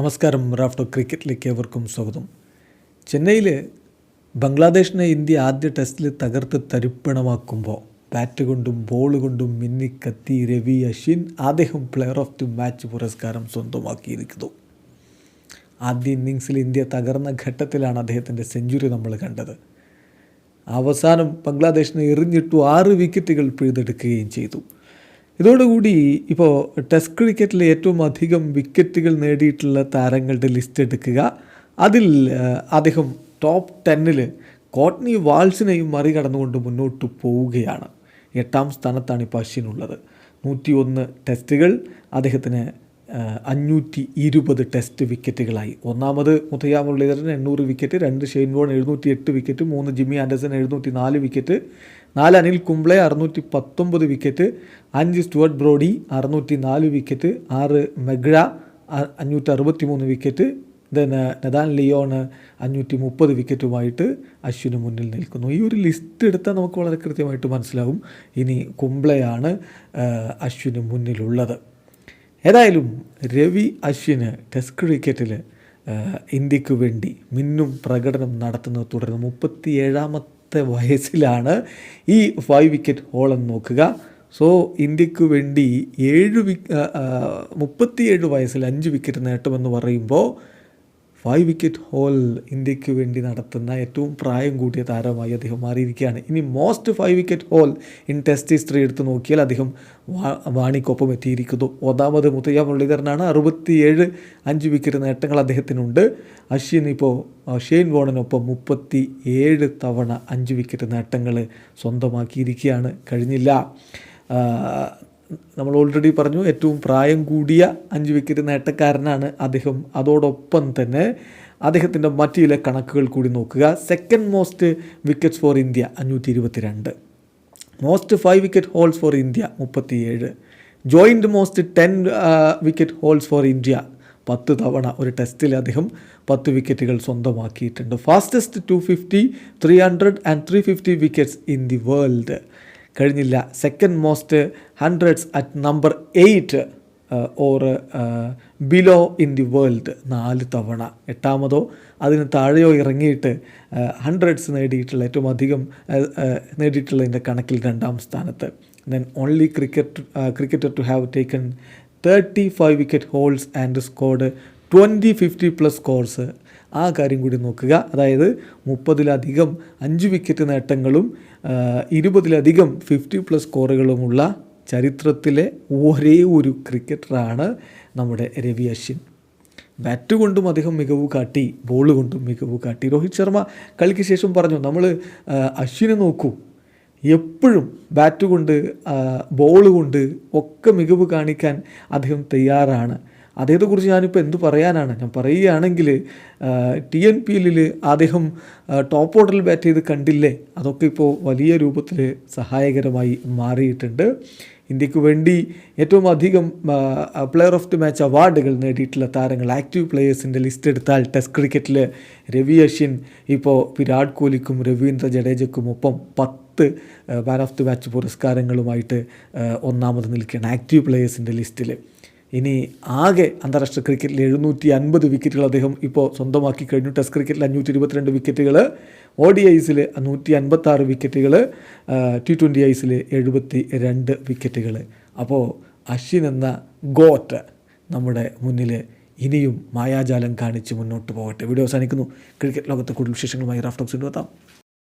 നമസ്കാരം റാഫ്റ്റോ ക്രിക്കറ്റിലേക്ക് ഏവർക്കും സ്വാഗതം. ചെന്നൈയിൽ ബംഗ്ലാദേശിനെ ഇന്ത്യ ആദ്യ ടെസ്റ്റിൽ തകർത്ത് തരിപ്പണമാക്കുമ്പോൾ ബാറ്റ് കൊണ്ടും ബോൾ കൊണ്ടും മിന്നിക്കത്തി രവി അശ്വിൻ അദ്ദേഹം പ്ലെയർ ഓഫ് ദി മാച്ച് പുരസ്കാരം സ്വന്തമാക്കിയിരിക്കുന്നു. ആദ്യ ഇന്നിങ്സിൽ ഇന്ത്യ തകർന്ന ഘട്ടത്തിലാണ് അദ്ദേഹത്തിന്റെ സെഞ്ചുറി നമ്മൾ കണ്ടത്. അവസാനം ബംഗ്ലാദേശിനെ എറിഞ്ഞിട്ടു ആറ് വിക്കറ്റുകൾ പിഴുതെടുക്കുകയും ചെയ്തു. ഇതോടുകൂടി ഇപ്പോൾ ടെസ്റ്റ് ക്രിക്കറ്റിൽ ഏറ്റവും അധികം വിക്കറ്റുകൾ നേടിയിട്ടുള്ള താരങ്ങളുടെ ലിസ്റ്റ് എടുക്കുക. അതിൽ അദ്ദേഹം ടോപ്പ് ടെന്നിൽ കോട്ട്നി വാൾസിനെയും മറികടന്നുകൊണ്ട് മുന്നോട്ട് പോവുകയാണ്. എട്ടാം സ്ഥാനത്താണ് ഇപ്പോൾ അശ്വിനുള്ളത് നൂറ്റി ഒന്ന് ടെസ്റ്റുകൾ അദ്ദേഹത്തിന് അഞ്ഞൂറ്റി ഇരുപത് ടെസ്റ്റ് വിക്കറ്റുകളായി. ഒന്നാമത് മുത്തയ്യ മുരളീധരൻ എണ്ണൂറ് വിക്കറ്റ് രണ്ട് ഷെയ്ൻ വോൺ എഴുന്നൂറ്റി എട്ട് വിക്കറ്റ് മൂന്ന് ജിമ്മി ആൻഡർസൺ എഴുന്നൂറ്റി നാല് വിക്കറ്റ് നാല് അനിൽ കുംബ്ലെ അറുന്നൂറ്റി പത്തൊമ്പത് വിക്കറ്റ് അഞ്ച് സ്റ്റുവർട്ട് ബ്രോഡി അറുന്നൂറ്റി നാല് വിക്കറ്റ് ആറ് മെഗ്ര അഞ്ഞൂറ്റി അറുപത്തി മൂന്ന് വിക്കറ്റ് ദെൻ നദാൻ ലിയോണ് അഞ്ഞൂറ്റി മുപ്പത് വിക്കറ്റുമായിട്ട് അശ്വിന് മുന്നിൽ നിൽക്കുന്നു. ഈ ഒരു ലിസ്റ്റ് എടുത്താൽ നമുക്ക് വളരെ കൃത്യമായിട്ട് മനസ്സിലാവും. ഇനി കുംബ്ലെയാണ് അശ്വിന് മുന്നിലുള്ളത്. ഏതായാലും രവി അശ്വിന് ടെസ്റ്റ് ക്രിക്കറ്റിൽ ഇന്ത്യയ്ക്ക് വേണ്ടി മിന്നും പ്രകടനം നടത്തുന്നത് തുടർന്ന് മുപ്പത്തി ഏഴാമത്തെ വയസ്സിലാണ് ഈ ഫൈവ് വിക്കറ്റ് ഹോളെന്ന് നോക്കുക. സോ ഇന്ത്യയ്ക്ക് വേണ്ടി ഏഴ് വി മുപ്പത്തിയേഴ് വയസ്സിൽ അഞ്ച് വിക്കറ്റ് നേട്ടമെന്ന് പറയുമ്പോൾ ഫൈവ് വിക്കറ്റ് ഹോൾ ഇന്ത്യയ്ക്ക് വേണ്ടി നടത്തുന്ന ഏറ്റവും പ്രായം കൂട്ടിയ താരമായി അദ്ദേഹം മാറിയിരിക്കുകയാണ്. ഇനി most five wicket haul in test history എടുത്ത് നോക്കിയാൽ അദ്ദേഹം വാണിക്കൊപ്പം എത്തിയിരിക്കുന്നു. ഒന്നാമത് മുത്തയ്യ മുരളീധരനാണ്. അറുപത്തിയേഴ് അഞ്ച് വിക്കറ്റ് നേട്ടങ്ങൾ അദ്ദേഹത്തിനുണ്ട്. അശ്വിൻ ഇപ്പോൾ ഷെയ്ൻ വോണിനൊപ്പം മുപ്പത്തി ഏഴ് തവണ അഞ്ച് വിക്കറ്റ് നേട്ടങ്ങൾ സ്വന്തമാക്കിയിരിക്കുകയാണ്. കഴിഞ്ഞില്ല. നമ്മൾ ഓൾറെഡി പറഞ്ഞു ഏറ്റവും പ്രായം കൂടിയ അഞ്ച് വിക്കറ്റ് നേട്ടക്കാരനാണ് അദ്ദേഹം. അതോടൊപ്പം തന്നെ അദ്ദേഹത്തിന്റെ മറ്റു ചില കണക്കുകൾ കൂടി നോക്കുക. Second most wickets for India അഞ്ഞൂറ്റി ഇരുപത്തിരണ്ട് most five wicket hauls for India മുപ്പത്തിയേഴ് joint most ten wicket hauls for India പത്ത് തവണ ഒരു ടെസ്റ്റിൽ അദ്ദേഹം പത്ത് വിക്കറ്റുകൾ സ്വന്തമാക്കിയിട്ടുണ്ട്. Fastest to fifty three hundred and three fifty wickets in the world കഴിഞ്ഞില്ല. Second most hundreds at number eight or below in the world നാല് തവണ. എട്ടാമതോ അതിന് താഴെയോ ഇറങ്ങിയിട്ട് ഹൺഡ്രഡ്സ് നേടിയിട്ടുള്ള ഏറ്റവും അധികം uh, uh, നേടിയിട്ടുള്ളതിന്റെ കണക്കിൽ രണ്ടാം സ്ഥാനത്ത്. Then only cricket cricketer to have taken thirty five wicket hauls and scored twenty fifty plus scores ആ കാര്യം കൂടി നോക്കുക. അതായത് മുപ്പതിലധികം അഞ്ച് വിക്കറ്റ് നേട്ടങ്ങളും ഇരുപതിലധികം ഫിഫ്റ്റി പ്ലസ് സ്കോറുകളുമുള്ള ചരിത്രത്തിലെ ഒരേ ഒരു ക്രിക്കറ്ററാണ് നമ്മുടെ രവി അശ്വിൻ. ബാറ്റ് കൊണ്ടും അദ്ദേഹം മികവ് കാട്ടി ബോൾ കൊണ്ടും മികവ് കാട്ടി. രോഹിത് ശർമ്മ കളിക്ക് ശേഷം പറഞ്ഞു നമ്മൾ അശ്വിനെ നോക്കൂ. എപ്പോഴും ബാറ്റ് കൊണ്ട് ബോൾ കൊണ്ട് ഒക്കെ മികവ് കാണിക്കാൻ അദ്ദേഹം തയ്യാറാണ്. അദ്ദേഹത്തെക്കുറിച്ച് ഞാനിപ്പോൾ എന്ത് പറയാനാണ്? ഞാൻ പറയുകയാണെങ്കിൽ ടി എൻ പി എല്ലിൽ അദ്ദേഹം ടോപ്പ് ഓർഡറിൽ ബാറ്റ് ചെയ്ത് കണ്ടില്ലേ? അതൊക്കെ ഇപ്പോൾ വലിയ രൂപത്തിൽ സഹായകരമായി മാറിയിട്ടുണ്ട്. ഇന്ത്യയ്ക്ക് വേണ്ടി ഏറ്റവും അധികം പ്ലെയർ ഓഫ് ദി മാച്ച് അവാർഡുകൾ നേടിയിട്ടുള്ള താരങ്ങൾ ആക്റ്റീവ് പ്ലെയേഴ്സിന്റെ ലിസ്റ്റ് എടുത്താൽ ടെസ്റ്റ് ക്രിക്കറ്റിൽ രവി അശ്വിൻ ഇപ്പോൾ വിരാട് കോഹ്ലിക്കും രവീന്ദ്ര ജഡേജയ്ക്കും ഒപ്പം പത്ത് മാൻ ഓഫ് ദി മാച്ച് പുരസ്കാരങ്ങളുമായിട്ട് ഒന്നാമത് നിൽക്കുകയാണ് ആക്റ്റീവ് പ്ലെയേഴ്സിന്റെ ലിസ്റ്റിൽ ഇനി ആകെ അന്താരാഷ്ട്ര ക്രിക്കറ്റിൽ എഴുന്നൂറ്റി അൻപത് വിക്കറ്റുകൾ അദ്ദേഹം ഇപ്പോൾ സ്വന്തമാക്കി കഴിഞ്ഞു. ടെസ്റ്റ് ക്രിക്കറ്റിൽ അഞ്ഞൂറ്റി ഇരുപത്തിരണ്ട് വിക്കറ്റുകൾ ഒ ഡി ഐസിൽ നൂറ്റി അൻപത്താറ് വിക്കറ്റുകൾ ടി ട്വന്റി ഐസിൽ എഴുപത്തി രണ്ട് വിക്കറ്റുകൾ. അപ്പോൾ അശ്വിൻ എന്ന ഗോട്ട് നമ്മുടെ മുന്നിൽ ഇനിയും മായാജാലം കാണിച്ച് മുന്നോട്ട് പോകട്ടെ. വീഡിയോ അവസാനിക്കുന്നു. ക്രിക്കറ്റ് ലോകത്ത് കൂടുതൽ വിശേഷങ്ങളുമായി റാഫ്റ്റോക്സ് എത്താം.